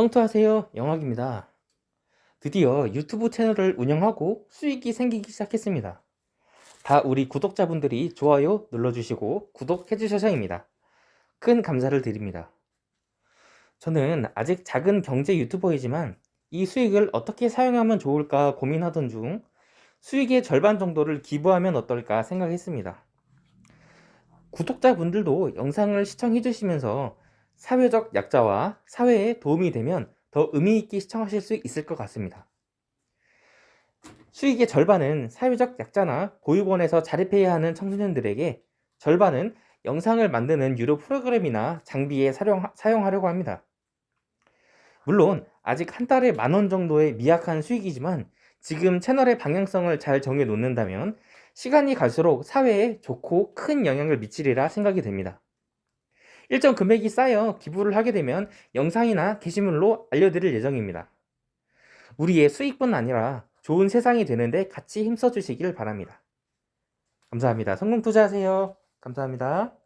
성투하세요. 영학입니다. 드디어 유튜브 채널을 운영하고 수익이 생기기 시작했습니다. 다 우리 구독자분들이 좋아요 눌러주시고 구독해주셔서입니다. 큰 감사를 드립니다. 저는 아직 작은 경제 유튜버이지만 이 수익을 어떻게 사용하면 좋을까 고민하던 중 수익의 절반 정도를 기부하면 어떨까 생각했습니다. 구독자분들도 영상을 시청해 주시면서 사회적 약자와 사회에 도움이 되면 더 의미 있게 시청하실 수 있을 것 같습니다. 수익의 절반은 사회적 약자나 보육원에서 자립해야 하는 청소년들에게 절반은 영상을 만드는 유료 프로그램이나 장비에 사용, 사용하려고 합니다. 물론 아직 한 달에 만 원 정도의 미약한 수익이지만 지금 채널의 방향성을 잘 정해 놓는다면 시간이 갈수록 사회에 좋고 큰 영향을 미치리라 생각이 됩니다. 일정 금액이 쌓여 기부를 하게 되면 영상이나 게시물로 알려드릴 예정입니다. 우리의 수익뿐 아니라 좋은 세상이 되는데 같이 힘써 주시길 바랍니다. 감사합니다. 성공 투자하세요. 감사합니다.